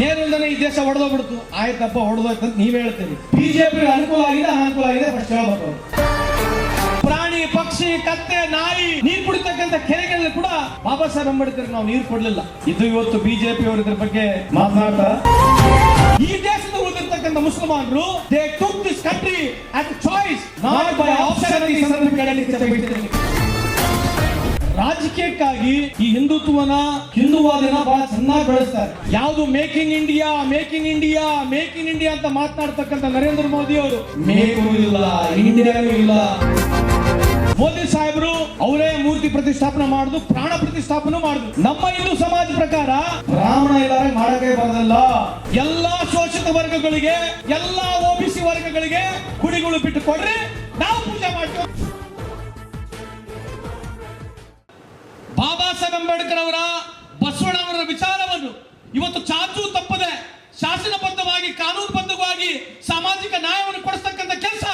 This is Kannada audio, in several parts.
ನೇರದಿಂದನೇ ಈ ದೇಶ ಹೊಡೆದೋಗ್ಬಿಡ್ತು ಆಯ್ತಪ್ಪ ಹೊಡೆದೋಯ್ತು ಅಂತ ನೀವ್ ಹೇಳ್ತೀರಿ. ಬಿಜೆಪಿ ಅನುಕೂಲ ಆಗಿದೆ ಅನುಕೂಲ ಆಗಿದೆ ಫಸ್ಟ್ ಹೇಳ್ಬೇಕು. ಪ್ರಾಣಿ ಪಕ್ಷಿ ಕತ್ತೆ ನಾಯಿ ನೀರು ಕುಡಿತಕ್ಕಂತ ಕೆರೆಗಳಲ್ಲಿ ಕೂಡ ಬಾಬಾ ಸಾಹೇಬ್ ಅಂಬೇಡ್ಕರ್ ನಾವು ನೀರು ಕೊಡ್ಲಿಲ್ಲ. ಇದು ಇವತ್ತು ಬಿಜೆಪಿ ಅವರು ಇದ್ರ ಬಗ್ಗೆ ಮಾತನಾಡ ಈ ದೇಶದ ಉಳಿದಿರ್ತಕ್ಕಂಥ ಮುಸಲ್ಮಾನರು they took this country as choice not by option. ರಾಜಕೀಯಕ್ಕಾಗಿ ಈ ಹಿಂದುತ್ವನ ಹಿಂದೂವಾದನ ಬಹಳ ಚೆನ್ನಾಗಿ ಬೆಳೆಸ್ತಾರೆ. ಯಾವುದು make in India make in India make in India ಅಂತ ಮಾತನಾಡ್ತಕ್ಕಂಥ ನರೇಂದ್ರ ಮೋದಿ ಅವರು, ಮೇಕು ಇಲ್ಲ, ಇಂಡಿಯಾನೂ ಇಲ್ಲ. ಮೋದಿ ಸಾಹೇಬರು ಅವರೇ ಮೂರ್ತಿ ಪ್ರತಿಷ್ಠಾಪನೆ ಮಾಡುದು, ಪ್ರಾಣ ಪ್ರತಿಷ್ಠಾಪನೆ ಮಾಡುದು. ನಮ್ಮ ಹಿಂದೂ ಸಮಾಜ ಪ್ರಕಾರ ಬ್ರಾಹ್ಮಣ ಇಲ್ಲಾರೆ ಮಾಡಕ್ಕೆ ಬರೋದಲ್ಲ. ಎಲ್ಲಾ ಶೋಷಿತ ವರ್ಗಗಳಿಗೆ, ಎಲ್ಲಾ ಓಬಿಸಿ ವರ್ಗಗಳಿಗೆ ಕುಡಿಗಳು ಬಿಟ್ಟು ಕೊಡ್ರಿ, ನಾವು ಪೂಜೆ ಮಾಡ್ತೀವಿ. ಬಾಬಾ ಸಾಹೇಬ್ ಅಂಬೇಡ್ಕರ್ ಅವರ ಬಸವಣ್ಣವರ ವಿಚಾರವನ್ನು ಇವತ್ತು ಚಾಚು ತಪ್ಪದೆ ಶಾಸನಬದ್ಧವಾಗಿ, ಕಾನೂನುಬದ್ಧವಾಗಿ ಸಾಮಾಜಿಕ ನ್ಯಾಯವನ್ನು ಕೊಡಿಸ್ತಕ್ಕಂಥ ಕೆಲಸ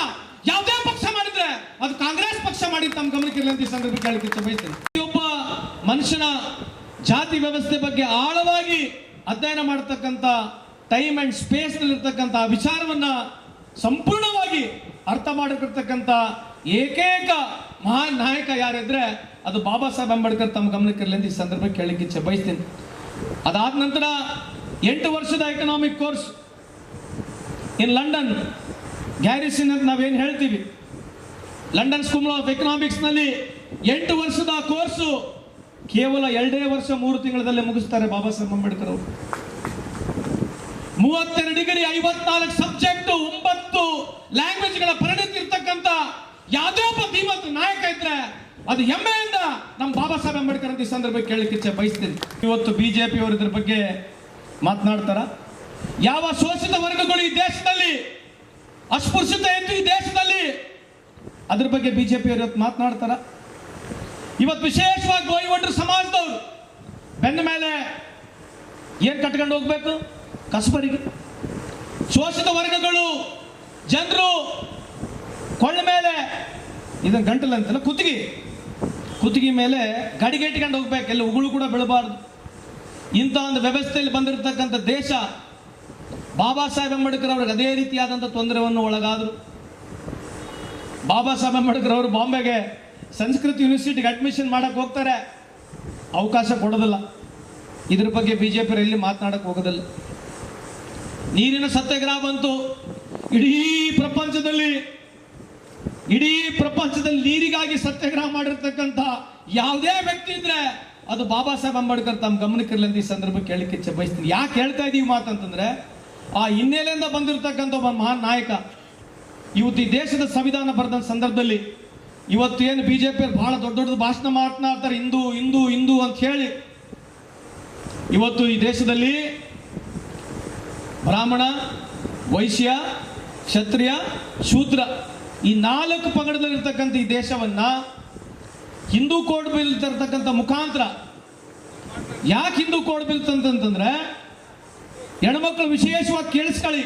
ಯಾವುದೇ ಪಕ್ಷ ಮಾಡಿದ್ರೆ ಅದು ಕಾಂಗ್ರೆಸ್ ಪಕ್ಷ ಮಾಡಿ ತಮ್ಮ ಗಮನಕ್ಕೆ ಇರಲಿ ಅಂತ ಈ ಸಂದರ್ಭ ಕೇಳಲಿಕ್ಕೆ ಬಯಸ್ತೇನೆ ಪ್ರತಿಯೊಬ್ಬ ಮನುಷ್ಯನ ಜಾತಿ ವ್ಯವಸ್ಥೆ ಬಗ್ಗೆ ಆಳವಾಗಿ ಅಧ್ಯಯನ ಮಾಡತಕ್ಕಂಥ ಟೈಮ್ ಅಂಡ್ ಸ್ಪೇಸ್ ನಲ್ಲಿರ್ತಕ್ಕಂಥ ವಿಚಾರವನ್ನ ಸಂಪೂರ್ಣವಾಗಿ ಅರ್ಥ ಮಾಡಿರ್ತಕ್ಕಂಥ ಏಕೈಕ ಮಹಾನ್ ನಾಯಕ ಯಾರಿದ್ರೆ ಅದು ಬಾಬಾ ಸಾಹೇಬ್ ಅಂಬೇಡ್ಕರ್ ತಮ್ಮ ಗಮನಕ್ಕೆ ಇರಲಿ ಅಂತ ಈ ಸಂದರ್ಭ ಕೇಳಲಿಕ್ಕೆ ಇಚ್ಛೆ ಬಯಸ್ತೀನಿ. ಅದಾದ ನಂತರ ಎಂಟು ವರ್ಷದ ಎಕನಾಮಿಕ್ ಕೋರ್ಸ್ ಇನ್ ಲಂಡನ್ ಗ್ಯಾರಿಸಿನ್ ಅಂತ ನಾವೇನು ಹೇಳ್ತೀವಿ? ಲಂಡನ್ ಸ್ಕೂಲ್ ಆಫ್ ಎಕನಾಮಿಕ್ಸ್ನಲ್ಲಿ ಎಂಟು ವರ್ಷದ ಕೋರ್ಸು ಕೇವಲ ಎರಡೇ ವರ್ಷ ಮೂರು ತಿಂಗಳಲ್ಲೇ ಮುಗಿಸ್ತಾರೆ ಬಾಬಾ ಸಾಹೇಬ್ ಅಂಬೇಡ್ಕರ್ ಅವರು. ಮೂವತ್ತೆರಡು ಡಿಗ್ರಿ ಐವತ್ನಾಲ್ಕು ಸಬ್ಜೆಕ್ಟ್ ಒಂಬತ್ತು ಲ್ಯಾಂಗ್ವೇಜ್ಗಳ ಪರಿಣಿತಿ ಇರ್ತಕ್ಕಂಥ ಯಾವುದೇ ಒಬ್ಬ ಧೀಮಂತ ನಾಯಕ ಇದ್ರೆ ಅದು ಹೆಮ್ಮೆಯಿಂದ ನಮ್ಮ ಬಾಬಾ ಸಾಹೇಬ್ ಅಂಬೇಡ್ಕರ್ ಅಂತ ಈ ಸಂದರ್ಭ ಕೇಳಲಿಕ್ಕೆ ಇಚ್ಛೆ ಬಯಸ್ತೀನಿ. ಇವತ್ತು ಬಿಜೆಪಿ ಅವರು ಇದ್ರ ಬಗ್ಗೆ ಮಾತನಾಡ್ತಾರ? ಯಾವ ಶೋಷಿತ ವರ್ಗಗಳು ಈ ದೇಶದಲ್ಲಿ, ಅಸ್ಪೃಶ್ಯತೆ ಇತ್ತು ಈ ದೇಶದಲ್ಲಿ, ಅದ್ರ ಬಗ್ಗೆ ಬಿಜೆಪಿ ಅವರು ಇವತ್ತು ಮಾತನಾಡ್ತಾರ? ಇವತ್ತು ವಿಶೇಷವಾಗಿ ಗೋಯಿವಡ್ರ ಸಮಾಜದವರು, ಬೆನ್ನ ಮೇಲೆ ಏನ್ ಕಟ್ಕೊಂಡು ಹೋಗ್ಬೇಕು? ಕಸಬರಿಗೆ. ಶೋಷಿತ ವರ್ಗಗಳು, ಜನರು ಕೊಳ್ಳ ಮೇಲೆ ಇದನ್ನು ಗಂಟಲು ಅಂತಲ್ಲ ಕುತ್ತಿಗೆ. ಕುತ್ತಿಗೆ ಮೇಲೆ ಗಡಿಗೆ ಇಟ್ಕೊಂಡು ಹೋಗ್ಬೇಕು. ಎಲ್ಲಿ ಉಗುಳು ಕೂಡ ಬೀಳಬಾರ್ದು. ಇಂಥ ಒಂದು ವ್ಯವಸ್ಥೆಯಲ್ಲಿ ಬಂದಿರತಕ್ಕಂಥ ದೇಶ, ಬಾಬಾ ಸಾಹೇಬ್ ಅಂಬೇಡ್ಕರ್ ಅವ್ರಿಗೆ ಅದೇ ರೀತಿಯಾದಂಥ ತೊಂದರೆಯನ್ನು ಒಳಗಾದರು. ಬಾಬಾ ಸಾಹೇಬ್ ಅಂಬೇಡ್ಕರ್ ಅವರು ಬಾಂಬೆಗೆ ಸಂಸ್ಕೃತ ಯೂನಿವರ್ಸಿಟಿಗೆ ಅಡ್ಮಿಷನ್ ಮಾಡಕ್ಕೆ ಹೋಗ್ತಾರೆ. ಅವಕಾಶ ಕೊಡೋದಿಲ್ಲ. ಇದ್ರ ಬಗ್ಗೆ ಬಿ ಜೆ ಪಿಯಲ್ಲಿ ಮಾತನಾಡಕ್ಕೆ ಹೋಗೋದಿಲ್ಲ. ನೀರಿನ ಸತ್ಯಾಗ್ರಹ ಬಂತು. ಇಡೀ ಪ್ರಪಂಚದಲ್ಲಿ ಇಡೀ ಪ್ರಪಂಚದಲ್ಲಿ ನೀರಿಗಾಗಿ ಸತ್ಯಾಗ್ರಹ ಮಾಡಿರ್ತಕ್ಕಂಥ ಯಾವುದೇ ವ್ಯಕ್ತಿ ಇದ್ರೆ ಅದು ಬಾಬಾ ಸಾಹೇಬ್ ಅಂಬೇಡ್ಕರ್ ತಮ್ಮ ಗಮನಕ್ಕೆ ಇರಲಿ ಅಂತ ಈ ಸಂದರ್ಭಕ್ಕೆ ಕೇಳಲಿಕ್ಕೆ ಇಚ್ಛೆ ಬಯಸ್ತೀನಿ. ಯಾಕೆ ಹೇಳ್ತಾ ಇದೀವಿ ಮಾತಂತಂದ್ರೆ, ಆ ಹಿನ್ನೆಲೆಯಿಂದ ಬಂದಿರತಕ್ಕಂಥ ಒಬ್ಬ ಮಹಾನ್ ನಾಯಕ, ಇವತ್ತು ಈ ದೇಶದ ಸಂವಿಧಾನ ಬರೆದ ಸಂದರ್ಭದಲ್ಲಿ ಇವತ್ತು ಏನು ಬಿಜೆಪಿ ಬಹಳ ದೊಡ್ಡ ದೊಡ್ಡ ಭಾಷಣ ಮಾತನಾಡ್ತಾರೆ, ಹಿಂದೂ ಹಿಂದೂ ಹಿಂದೂ ಅಂತ ಹೇಳಿ. ಇವತ್ತು ಈ ದೇಶದಲ್ಲಿ ಬ್ರಾಹ್ಮಣ, ವೈಶ್ಯ, ಕ್ಷತ್ರಿಯ, ಶೂದ್ರ ಈ ನಾಲ್ಕು ಪಂಗಡದಲ್ಲಿರ್ತಕ್ಕಂಥ ಈ ದೇಶವನ್ನ ಹಿಂದೂ ಕೋಡ್ ಬಿಲ್ ತರ್ತಕ್ಕಂಥ ಮುಖಾಂತರ ಯಾಕೆ ಹಿಂದೂ ಕೋಡ್ ಬಿಲ್ ತಂತಂತಂದ್ರೆ ಹೆಣ್ಮಕ್ಳು ವಿಶೇಷವಾಗಿ ಕೇಳಿಸ್ಕೊಳ್ಳಿ.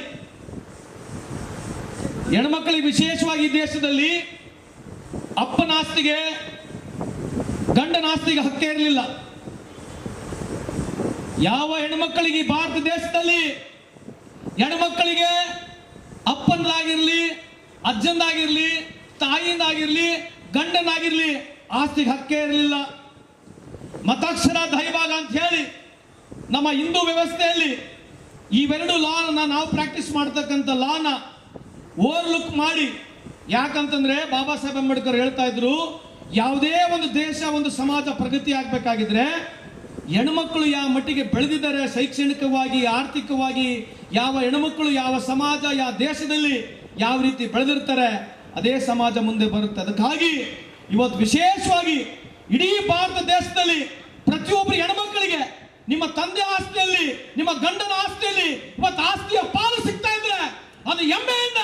ಹೆಣ್ಮಕ್ಳಿಗೆ ವಿಶೇಷವಾಗಿ ದೇಶದಲ್ಲಿ ಅಪ್ಪನ ಆಸ್ತಿಗೆ ಗಂಡನ ಆಸ್ತಿಗೆ ಹಕ್ಕೇ ಇರಲಿಲ್ಲ. ಯಾವ ಹೆಣ್ಮಕ್ಕಳಿಗೆ ಭಾರತ ದೇಶದಲ್ಲಿ ಹೆಣ್ಮಕ್ಕಳಿಗೆ ಅಪ್ಪಂದಾಗಿರ್ಲಿ ಅಜ್ಜಂದಾಗಿರ್ಲಿ, ತಾಯಿಯಿಂದಾಗಿರ್ಲಿ, ಗಂಡನಾಗಿರ್ಲಿ, ಆಸ್ತಿಗೆ ಹಕ್ಕೇ ಇರಲಿಲ್ಲ. ಮತಾಕ್ಷರ ದೈವಾಗ ಅಂತ ಹೇಳಿ ನಮ್ಮ ಹಿಂದೂ ವ್ಯವಸ್ಥೆಯಲ್ಲಿ ಇವೆರಡು ಲಾನ ನಾವು ಪ್ರಾಕ್ಟೀಸ್ ಮಾಡ್ತಕ್ಕಂಥ ಲಾನ ಓವರ್ಲುಕ್ ಮಾಡಿ, ಯಾಕಂತಂದ್ರೆ ಬಾಬಾ ಸಾಹೇಬ್ ಅಂಬೇಡ್ಕರ್ ಹೇಳ್ತಾ ಇದ್ರು, ಯಾವುದೇ ಒಂದು ದೇಶ, ಒಂದು ಸಮಾಜ ಪ್ರಗತಿ ಆಗ್ಬೇಕಾಗಿದ್ರೆ ಹೆಣ್ಮಕ್ಳು ಯಾವ ಮಟ್ಟಿಗೆ ಬೆಳೆದಿದ್ದಾರೆ, ಶೈಕ್ಷಣಿಕವಾಗಿ, ಆರ್ಥಿಕವಾಗಿ, ಯಾವ ಹೆಣ್ಮಕ್ಳು ಯಾವ ಸಮಾಜ, ಯಾವ ದೇಶದಲ್ಲಿ ಯಾವ ರೀತಿ ಬೆಳೆದಿರ್ತಾರೆ ಅದೇ ಸಮಾಜ ಮುಂದೆ ಬರುತ್ತೆ. ಅದಕ್ಕಾಗಿ ಇವತ್ತು ವಿಶೇಷವಾಗಿ ಇಡೀ ಭಾರತ ದೇಶದಲ್ಲಿ ಪ್ರತಿಯೊಬ್ಬರು ಹೆಣ್ಮಕ್ಳಿಗೆ ನಿಮ್ಮ ತಂದೆ ಆಸ್ತಿಯಲ್ಲಿ, ನಿಮ್ಮ ಗಂಡನ ಆಸ್ತಿಯಲ್ಲಿ ಇವತ್ತು ಆಸ್ತಿಯ ಪಾಲು ಸಿಗ್ತಾ ಇದ್ರೆ ಅದು ಹೆಮ್ಮೆಯಿಂದ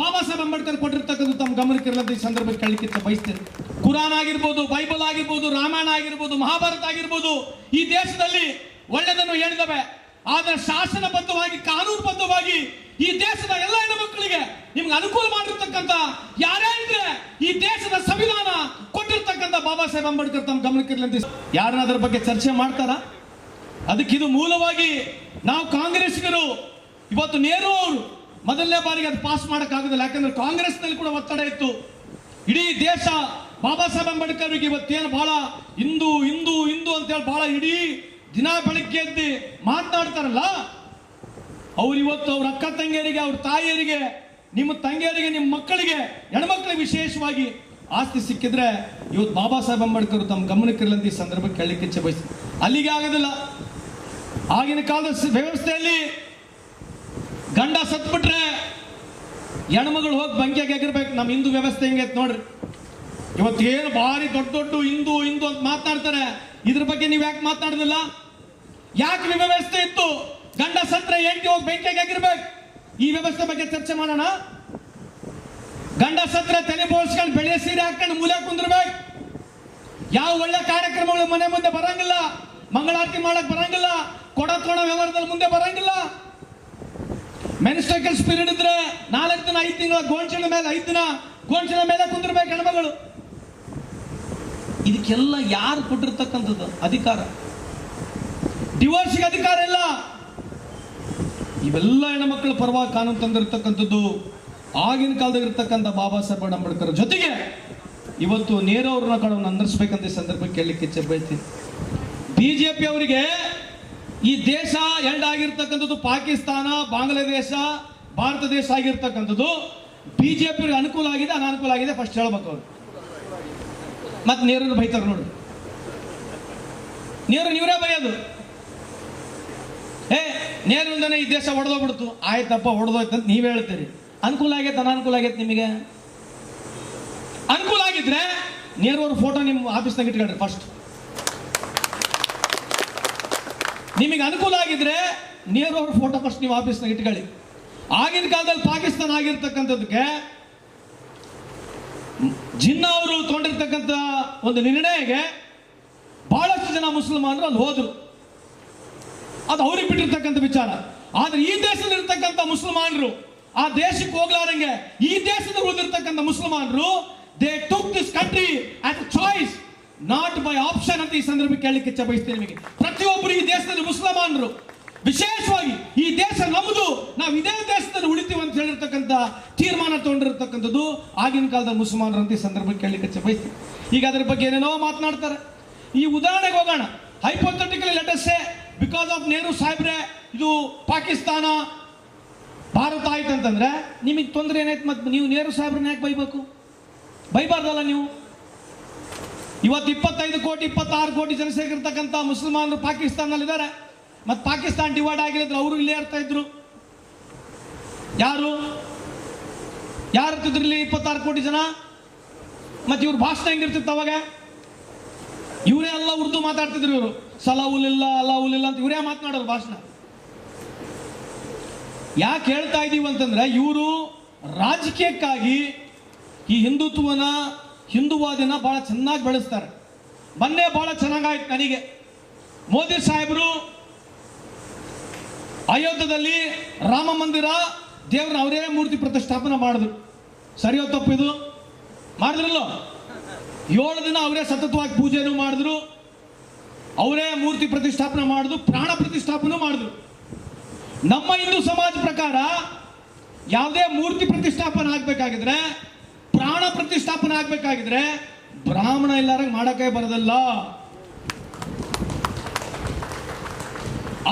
ಬಾಬಾ ಸಾಹೇಬ್ ಅಂಬೇಡ್ಕರ್ ಕೊಟ್ಟಿರ್ತಕ್ಕಂಥ ತಮ್ಮ ಗಮನಕ್ಕೆ ಇರಲ್ಲ ಈ ಸಂದರ್ಭಕ್ಕೆ ಕೇಳಲಿಕ್ಕೆ ಬಯಸ್ತೇನೆ. ಕುರಾನ್ ಆಗಿರ್ಬೋದು, ಬೈಬಲ್ ಆಗಿರ್ಬೋದು, ರಾಮಾಯಣ ಆಗಿರ್ಬೋದು, ಮಹಾಭಾರತ ಆಗಿರ್ಬೋದು, ಈ ದೇಶದಲ್ಲಿ ಒಳ್ಳೆಯದನ್ನು ಹೇಳಿದವೆ. ಆದರೆ ಶಾಸನಬದ್ಧವಾಗಿ, ಕಾನೂನುಬದ್ಧವಾಗಿ ಈ ದೇಶದ ಎಲ್ಲ ಹೆಣ್ಣುಮಕ್ಕಳಿಗೆ ನಿಮ್ಗೆ ಅನುಕೂಲ ಮಾಡಿರ್ತಕ್ಕಂಥ ಯಾರೇ ಇದ್ರೆ ಈ ದೇಶದ ಸಂವಿಧಾನ ಕೊಟ್ಟಿರ್ತಕ್ಕಂಥ ಬಾಬಾ ಸಾಹೇಬ್ ಅಂಬೇಡ್ಕರ್ ತಮ್ಮ ಗಮನಕ್ಕೆ ಅಂತ ಯಾರನ್ನ ಅದ್ರ ಬಗ್ಗೆ ಚರ್ಚೆ ಮಾಡ್ತಾರಾ? ಅದಕ್ಕೆ ಇದು ಮೂಲವಾಗಿ ನಾವು ಕಾಂಗ್ರೆಸ್ಗರು ಇವತ್ತು ನೆಹರು ಅವರು ಮೊದಲನೇ ಬಾರಿಗೆ ಅದು ಪಾಸ್ ಮಾಡೋಕ್ಕಾಗೋದಿಲ್ಲ. ಯಾಕಂದ್ರೆ ಕಾಂಗ್ರೆಸ್ನಲ್ಲಿ ಕೂಡ ಒತ್ತಡ ಇತ್ತು. ಇಡೀ ದೇಶ ಬಾಬಾ ಸಾಹೇಬ್ ಅಂಬೇಡ್ಕರ್ ಅವರಿಗೆ ಇವತ್ತೇನು ಬಹಳ ಹಿಂದೂ ಹಿಂದೂ ಹಿಂದೂ ಅಂತೇಳಿ ಬಹಳ ಇಡೀ ದಿನ ಬೆಳಗ್ಗೆ ಎದ್ದು ಮಾತನಾಡ್ತಾರಲ್ಲ ಅವ್ರು ಇವತ್ತು ಅವ್ರ ಅಕ್ಕ ತಂಗಿಯರಿಗೆ, ಅವ್ರ ತಾಯಿಯರಿಗೆ ನಿಮ್ಮ ತಂಗಿಯರಿಗೆ, ನಿಮ್ಮ ಮಕ್ಕಳಿಗೆ, ಹೆಣ್ಮಕ್ಳಿಗೆ ವಿಶೇಷವಾಗಿ ಆಸ್ತಿ ಸಿಕ್ಕಿದ್ರೆ ಇವತ್ತು ಬಾಬಾ ಸಾಹೇಬ್ ಅಂಬೇಡ್ಕರ್ ತಮ್ಮ ಗಮನಕ್ಕಿರಲಂತ ಈ ಸಂದರ್ಭಕ್ಕೆ ಕೇಳಲಿಕ್ಕೆ ಬಯಸಿ ಅಲ್ಲಿಗೆ ಆಗೋದಿಲ್ಲ. ಆಗಿನ ಕಾಲದ ವ್ಯವಸ್ಥೆಯಲ್ಲಿ ಗಂಡ ಸತ್ಬಿಟ್ರೆ ಹೆಣ್ಮಗಳು ಹೋಗಿ ಬಂಕಿಯಾಗಿ ಆಗಿರ್ಬೇಕು ನಮ್ಮ ಹಿಂದೂ ವ್ಯವಸ್ಥೆ ಹೆಂಗೈತೆ ನೋಡ್ರಿ. ಇವತ್ತು ಏನು ಭಾರಿ ದೊಡ್ಡ ದೊಡ್ಡ ಹಿಂದೂ ಹಿಂದೂ ಅಂತ ಮಾತನಾಡ್ತಾರೆ ಇದ್ರ ಬಗ್ಗೆ ನೀವು ಯಾಕೆ ಮಾತನಾಡೋದಿಲ್ಲ ಯಾಕೆ ವ್ಯವಸ್ಥೆ ಇತ್ತು? ಗಂಡ ಸತ್ರ ಹೆಂಡತಿ ಹೋಗಿ ಬೆಂಕಿಯಾಗಿ ಆಗಿರ್ಬೇಕು ಈ ವ್ಯವಸ್ಥೆ ಬಗ್ಗೆ ಚರ್ಚೆ ಮಾಡೋಣ. ಗಂಡ ಸತ್ರ ತಲೆ ಬೋಳ್ಸ್ಕೊಂಡು ಬೆಳೆ ಸೀರೆ ಹಾಕೊಂಡು ಮೂಲೆ ಕುಂದಿರ್ಬೇಕು. ಯಾವ ಒಳ್ಳೆ ಕಾರ್ಯಕ್ರಮಗಳು ಮನೆ ಮುಂದೆ ಬರಂಗಿಲ್ಲ. ಮಂಗಳಾರತಿ ಮಾಡಕ್ ಬರಂಗಿಲ್ಲ. ಕೊಡ ವ್ಯವಹಾರದಲ್ಲಿ ಮುಂದೆ ಬರಂಗಿಲ್ಲ. ಮೆನ್ಸ್ಟ್ರಕಲ್ ಸ್ಪಿರಿಟ್ ಇದ್ರೆ ನಾಲ್ಕು ದಿನ, ಐದು ತಿಂಗಳ ಗೋಣ್ಚಿನ ಮೇಲೆ, ಐದು ದಿನ ಗೋಣ್ಚಿನ ಮೇಲೆ ಕುಂದಿರ್ಬೇಕು ಹೆಣ್ಮಗಳು. ಇದಕ್ಕೆಲ್ಲ ಯಾರು ಕೊಟ್ಟಿರ್ತಕ್ಕಂಥದ್ದು? ಅಧಿಕಾರ. ಡಿವೋರ್ಸ್ಗೆ ಅಧಿಕಾರ ಇಲ್ಲ. ಇವೆಲ್ಲ ಹೆಣ್ಮಕ್ಳ ಪರವಾಗಿ ಕಾನೂನು ತಂದಿರತಕ್ಕಂಥದ್ದು, ಆಗಿನ ಕಾಲದಾಗ ಇರ್ತಕ್ಕಂಥ ಬಾಬಾ ಸಾಹೇಬ್ ಅಂಬೇಡ್ಕರ್ ಜೊತೆಗೆ ಇವತ್ತು ನೇರವ್ರನ್ನ ಕಡೆ ಅಂದರ್ಸ್ಬೇಕಂತ ಈ ಸಂದರ್ಭಕ್ಕೆ ಕೇಳಲಿಕ್ಕೆ ಇಚ್ಛೆ ಜೆ ಬಿಜೆಪಿ ಅವರಿಗೆ ಈ ದೇಶ ಎಂಡ್ ಆಗಿರ್ತಕ್ಕಂಥದ್ದು ಪಾಕಿಸ್ತಾನ, ಬಾಂಗ್ಲಾದೇಶ, ಭಾರತ ದೇಶ ಆಗಿರ್ತಕ್ಕಂಥದ್ದು ಬಿಜೆಪಿ ಅನುಕೂಲ ಆಗಿದೆ, ಅನಾನುಕೂಲ ಆಗಿದೆ ಫಸ್ಟ್ ಹೇಳ್ಬೇಕು ಅವ್ರು. ಮತ್ತೆ ನೇರನ್ನು ಬೈತಾರೆ ನೋಡಿ. ನೇರು ನೀವರೇ ಬೈಯೋದು. ಏ ನೇರದಿಂದನೇ ಈ ದೇಶ ಹೊಡೆದೋಗ್ಬಿಡ್ತು ಆಯ್ತಪ್ಪ ಹೊಡೆದೋಯ್ತು ಅಂತ ನೀವು ಹೇಳ್ತೀರಿ. ಅನುಕೂಲ ಆಗೈತೆ, ಅನಾನುಕೂಲ ಆಗೈತೆ ನಿಮಗೆ? ಅನುಕೂಲ ಆಗಿದ್ರೆ ನೇರವ್ರ ಫೋಟೋ ನಿಮ್ಮ ಆಫೀಸ್ನಾಗ ಇಟ್ಕೊಳ್ರಿ ಫಸ್ಟ್ ನಿಮಗೆ ಅನುಕೂಲ ಆಗಿದ್ರೆ ನೇರವ್ರ ಫೋಟೋ ಫಸ್ಟ್ ನೀವು ಆಫೀಸ್ನಾಗ ಇಟ್ಕೊಳ್ಳಿ. ಆಗಿನ ಕಾಲದಲ್ಲಿ ಪಾಕಿಸ್ತಾನ ಆಗಿರ್ತಕ್ಕಂಥದ್ದಕ್ಕೆ ಜಿನ್ನಾ ಅವರು ತೊಗೊಂಡಿರ್ತಕ್ಕಂಥ ಒಂದು ನಿರ್ಣಯಕ್ಕೆ ಬಹಳಷ್ಟು ಜನ ಮುಸಲ್ಮಾನರು ಅಲ್ಲಿ ಹೋದ್ರು. ಅದು ಅವ್ರಿಗೆ ಬಿಟ್ಟಿರ್ತಕ್ಕಂಥ ವಿಚಾರ. ಆದ್ರೆ ಈ ದೇಶದಲ್ಲಿ ಇರ್ತಕ್ಕಂಥ ಮುಸಲ್ಮಾನರು, ಆ ದೇಶಕ್ಕೆ ಹೋಗ್ಲಾರಂಗೆ ಈ ದೇಶದಲ್ಲಿ ಉಳಿದಿರ್ತಕ್ಕಂಥ ಮುಸಲ್ಮಾನರು they took this country as a choice not by option ಅಂತ ಈ ಸಂದರ್ಭಕ್ಕೆ ಕೇಳಲಿಕ್ಕೆ ಇಚ್ಛೆ ಬಯಸ್ತೀನಿ ನಿಮಗೆ. ಪ್ರತಿಯೊಬ್ಬರು ಈ ದೇಶದಲ್ಲಿ ಮುಸಲ್ಮಾನರು. ವಿಶೇಷವಾಗಿ ಈ ದೇಶ ನಮ್ಮದು ನಾವು ಇದೇ ದೇಶದಲ್ಲಿ ಉಳಿತೀವಿ ಅಂತ ಹೇಳಿರ್ತಕ್ಕಂಥ ತೀರ್ಮಾನ ತಗೊಂಡಿರ್ತಕ್ಕಂಥದ್ದು ಆಗಿನ ಕಾಲದ ಮುಸಲ್ಮಾನರು ಅಂತ ಈ ಸಂದರ್ಭಕ್ಕೆ ಕೇಳಲಿಕ್ಕೆ ಇಚ್ಛೆ ಬಯಸ್ತೀವಿ ಈಗ ಅದ್ರ ಬಗ್ಗೆ ಏನೇನೋ ಮಾತನಾಡ್ತಾರೆ. ಈ ಉದಾಹರಣೆಗೆ ಹೋಗೋಣ. Hypothetically let's say because of Nehru ಸಾಹೇಬ್ರೆ ಇದು ಪಾಕಿಸ್ತಾನ, ಭಾರತ ಆಯ್ತು ಅಂತಂದ್ರೆ ನಿಮಗೆ ತೊಂದರೆ ಏನಾಯ್ತು ಮತ್ತು ನೀವು ನೆಹರು ಸಾಹೇಬ್ರನ್ನ ಯಾಕೆ ಬೈಬೇಕು? ಬೈಬಾರ್ದಲ್ಲ ನೀವು. ಇವತ್ತು ಇಪ್ಪತ್ತೈದು ಕೋಟಿ, ಇಪ್ಪತ್ತಾರು ಕೋಟಿ ಜನಸಂಖ್ಯೆ ಇರ್ತಕ್ಕಂಥ ಮುಸಲ್ಮಾನರು ಪಾಕಿಸ್ತಾನದಲ್ಲಿದ್ದಾರೆ. ಮತ್ತು ಪಾಕಿಸ್ತಾನ ಡಿವೈಡ್ ಆಗಿರೋದ್ರೆ ಅವರು ಇಲ್ಲೇ ಇರ್ತಾ ಇದ್ರು. ಯಾರು? ಯಾರು ಇರ್ತಿದ್ರು ಇಲ್ಲಿ ಇಪ್ಪತ್ತಾರು ಕೋಟಿ ಜನ? ಮತ್ತು ಇವ್ರ ಭಾಷಣ ಹೆಂಗಿರ್ತಿತ್ತು ಅವಾಗ? ಇವರೇ ಎಲ್ಲ ಉರ್ದು ಮಾತಾಡ್ತಿದ್ರು ಇವರು. ಸಲಾವುಲಿಲ್ಲ, ಅಲ್ಲಾವುಲಿಲ್ಲ ಅಂತ ಇವರೇ ಮಾತನಾಡೋರು ಭಾಷಣ. ಯಾಕೆ ಹೇಳ್ತಾ ಇದ್ದೀವಿ ಅಂತಂದ್ರೆ ಇವರು ರಾಜಕೀಯಕ್ಕಾಗಿ ಈ ಹಿಂದುತ್ವನ, ಹಿಂದುವಾದಿನ ಬಹಳ ಚೆನ್ನಾಗಿ ಬೆಳೆಸ್ತಾರೆ. ಮೊನ್ನೆ ಬಹಳ ಚೆನ್ನಾಗಾಯ್ತು ನನಗೆ. ಮೋದಿ ಸಾಹೇಬರು ಅಯೋಧ್ಯದಲ್ಲಿ ರಾಮ ಮಂದಿರ ದೇವರ ಅವರೇ ಮೂರ್ತಿ ಪ್ರತಿಷ್ಠಾಪನೆ ಮಾಡಿದ್ರು. ಸರಿಯೋ ತಪ್ಪಿದು ಮಾಡಿದ್ರಲ್ಲೋ? ಏಳು ದಿನ ಅವರೇ ಸತತವಾಗಿ ಪೂಜೆನೂ ಮಾಡಿದ್ರು. ಅವರೇ ಮೂರ್ತಿ ಪ್ರತಿಷ್ಠಾಪನೆ ಮಾಡಿದ್ರು ಪ್ರಾಣ ಪ್ರತಿಷ್ಠಾಪನೆ ಮಾಡಿದ್ರು ನಮ್ಮ ಹಿಂದೂ ಸಮಾಜ ಪ್ರಕಾರ ಯಾವುದೇ ಮೂರ್ತಿ ಪ್ರತಿಷ್ಠಾಪನೆ ಆಗಬೇಕಾಗಿದ್ರೆ, ಪ್ರಾಣ ಪ್ರತಿಷ್ಠಾಪನೆ ಆಗಬೇಕಾಗಿದ್ರೆ ಬ್ರಾಹ್ಮಣ ಇಲ್ಲಾರಂಗೆ ಮಾಡಕ್ಕೆ ಬರೋದಲ್ಲ.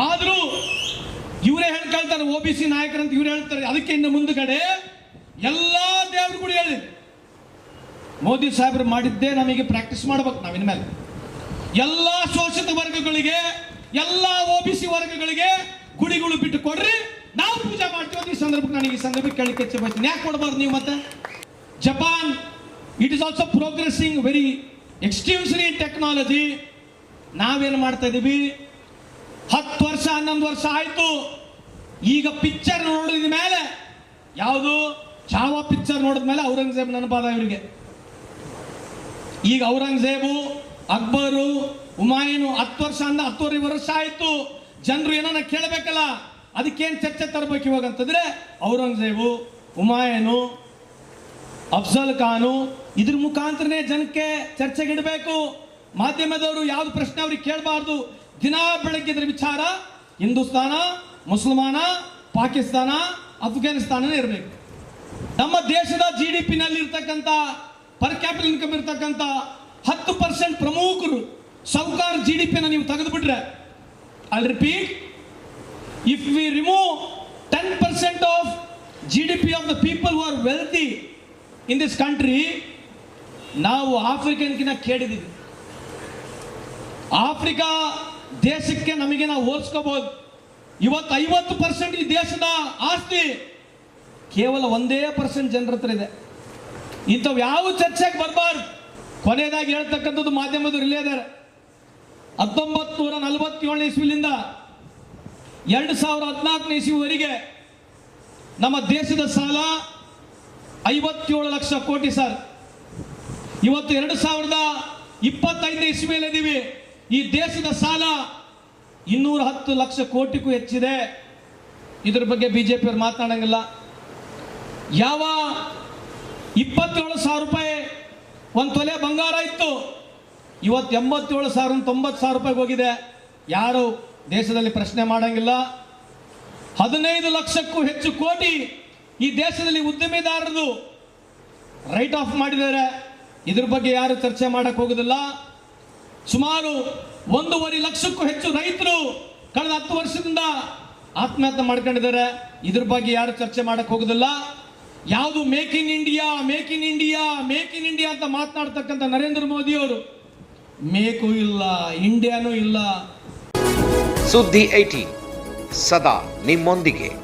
ಆದರೂ ಇವರೇ ಹೇಳ್ಕೊಳ್ತಾರೆ ಒ ಬಿ ಸಿ ನಾಯಕರಂತ ಇವ್ರು ಹೇಳ್ತಾರೆ, ಅದಕ್ಕೆ ಇನ್ನು ಮುಂದುಗಡೆ ಎಲ್ಲಾ ದೇವ್ರ ಗುಡಿ ಹೇಳಿ ಮೋದಿ ಸಾಹೇಬ್ರು ಮಾಡಿದ್ದೇ ನಮಗೆ ಪ್ರಾಕ್ಟೀಸ್ ಮಾಡ್ಬೇಕು ನಾವು ಇನ್ಮೇಲೆ. ಎಲ್ಲ ಶೋಷಿತ ವರ್ಗಗಳಿಗೆ, ಎಲ್ಲ ಒ ಬಿ ಸಿ ವರ್ಗಗಳಿಗೆ ಗುಡಿಗಳು ಬಿಟ್ಟು ಕೊಡ್ರಿ. ನಾವು ಪೂಜೆ ಮಾಡ್ತೀವಿ ಈ ಸಂದರ್ಭಕ್ಕೆ ನನಗೆ ಈ ಸಂದರ್ಭಕ್ಕೆ ಕೇಳಿಕೆ ಬಯಸ್ತೀನಿ ಯಾಕೆ ಕೊಡಬಾರ್ದು ನೀವು ಮತ್ತೆ? Japan it is also progressing very extremely in technology ನಾವೇನು ಮಾಡ್ತಾ ಇದ್ದೀವಿ ಹತ್ತು ವರ್ಷ, ಹನ್ನೊಂದು ವರ್ಷ ಆಯಿತು. ಈಗ ಪಿಕ್ಚರ್ ನೋಡಿದ ಮೇಲೆ, ಯಾವುದು? ಚಾವ ಪಿಕ್ಚರ್ ನೋಡಿದ ಮೇಲೆ ಔರಂಗಜೇಬ್ ನೆನಪಾದ ಇವರಿಗೆ. ಈಗ ಔರಂಗಜೇಬು ಅಕ್ಬರು ಹುಮಾಯೂನು ಹತ್ತು ವರ್ಷ ಅಂದ ಹತ್ತುವರೆ ವರ್ಷ ಆಯ್ತು. ಜನರು ಏನನ್ನ ಕೇಳಬೇಕಲ್ಲ, ಅದಕ್ಕೇನು ಚರ್ಚೆ ತರಬೇಕು ಇವಾಗ ಅಂತಂದ್ರೆ ಔರಂಗಜೇಬು, ಹುಮಾಯೂನು, ಅಫ್ಜಲ್ ಖಾನು, ಇದ್ರ ಮುಖಾಂತರನೇ ಜನಕ್ಕೆ ಚರ್ಚೆಗಿಡಬೇಕು ಮಾಧ್ಯಮದವರು ಯಾವ್ದು ಪ್ರಶ್ನೆ ಅವ್ರಿಗೆ ಕೇಳಬಾರ್ದು. ದಿನಾ ಬೆಳಗ್ಗೆ ವಿಚಾರ ಹಿಂದೂಸ್ತಾನ, ಮುಸಲ್ಮಾನ, ಪಾಕಿಸ್ತಾನ ಅಫ್ಘಾನಿಸ್ತಾನ ಇರಬೇಕು. ನಮ್ಮ ದೇಶದ ಜಿ ಡಿ ಪಿನಲ್ಲಿ ಇರ್ತಕ್ಕಂಥ ಪರ್ ಕ್ಯಾಪಿಟಲ್ ಇನ್ಕಮ್ ಇರ್ತಕ್ಕಂಥ ಹತ್ತು ಪರ್ಸೆಂಟ್ ಪ್ರಮುಖರು ಸಾಹುಕಾರ ಜಿ ಡಿ ಪಿನ ನೀವು ತೆಗೆದುಬಿಟ್ರೆ I repeat if we remove ten percent of G D P of the people who are wealthy in this country ನಾವು ಆಫ್ರಿಕನ್ಕಿನ ಕೇಳಿದೀವಿ. ಆಫ್ರಿಕಾ ದೇಶಕ್ಕೆ ನಮಗೆ ನಾವು ಹೋಲಿಸ್ಕೋಬಹುದು ಇವತ್ತು ಐವತ್ತು ಪರ್ಸೆಂಟ್ ಈ ದೇಶದ ಆಸ್ತಿ ಕೇವಲ ಒಂದೇ ಪರ್ಸೆಂಟ್ ಜನರ ಹತ್ರ ಇದೆ. ಇಂಥವು ಯಾವ ಚರ್ಚೆಗೆ ಬರಬಾರ್ದು. ಕೊನೆಯದಾಗಿ ಹೇಳ್ತಕ್ಕಂಥದ್ದು ಮಾಧ್ಯಮದ ರಿಲೇ ಇದ್ದಾರೆ. ಹತ್ತೊಂಬತ್ತು ನೂರ ನಲವತ್ತೇಳನೇ ಇಸ್ವಿಲಿಂದ ಎರಡು ಸಾವಿರ ಹದಿನಾಲ್ಕನೇ ಇಸ್ವಿವರೆಗೆ ನಮ್ಮ ದೇಶದ ಸಾಲ ಐವತ್ತೇಳು ಲಕ್ಷ ಕೋಟಿ ಸರ್. ಇವತ್ತು ಎರಡು ಸಾವಿರದ ಇಪ್ಪತ್ತೈದನೇ ಇಸ್ವಿಯಲ್ಲಿದ್ದೀವಿ. ಈ ದೇಶದ ಸಾಲ ಇನ್ನೂರ ಹತ್ತು ಲಕ್ಷ ಕೋಟಿಗೂ ಹೆಚ್ಚಿದೆ. ಇದ್ರ ಬಗ್ಗೆ ಬಿ ಜೆ ಪಿಯವ್ರು ಮಾತನಾಡಂಗಿಲ್ಲ. ಯಾವ ಇಪ್ಪತ್ತೇಳು ಸಾವಿರ ರೂಪಾಯಿ ಒಂದು ತೊಲೆ ಬಂಗಾರ ಇತ್ತು. ಇವತ್ತು ಎಂಬತ್ತೇಳು ಸಾವಿರ ತೊಂಬತ್ತು ಸಾವಿರ ರೂಪಾಯಿಗೆ ಹೋಗಿದೆ. ಯಾರು ದೇಶದಲ್ಲಿ ಪ್ರಶ್ನೆ ಮಾಡಂಗಿಲ್ಲ. ಹದಿನೈದು ಲಕ್ಷಕ್ಕೂ ಹೆಚ್ಚು ಕೋಟಿ ಈ ದೇಶದಲ್ಲಿ ಉದ್ಯಮಿದಾರರದು ರೈಟ್ ಆಫ್ ಮಾಡಿದ್ದಾರೆ. ಇದ್ರ ಬಗ್ಗೆ ಯಾರು ಚರ್ಚೆ ಮಾಡಕ್ ಹೋಗುದಿಲ್ಲ. ಸುಮಾರು ಒಂದೂವರೆ ಲಕ್ಷಕ್ಕೂ ಹೆಚ್ಚು ರೈತರು ಕಳೆದ ಹತ್ತು ವರ್ಷದಿಂದ ಆತ್ಮಹತ್ಯೆ ಮಾಡ್ಕೊಂಡಿದ್ದಾರೆ. ಇದ್ರ ಬಗ್ಗೆ ಯಾರು ಚರ್ಚೆ ಮಾಡಕ್ ಹೋಗುದಿಲ್ಲ. ಯಾವುದು make in India, make in India, make in India ಅಂತ ಮಾತನಾಡ್ತಕ್ಕಂಥ ನರೇಂದ್ರ ಮೋದಿ ಅವರು. ಮೇಕು ಇಲ್ಲ, ಇಂಡಿಯಾನೂ ಇಲ್ಲ. ಸುದ್ದಿ ಐಟಿ, ಸದಾ ನಿಮ್ಮೊಂದಿಗೆ.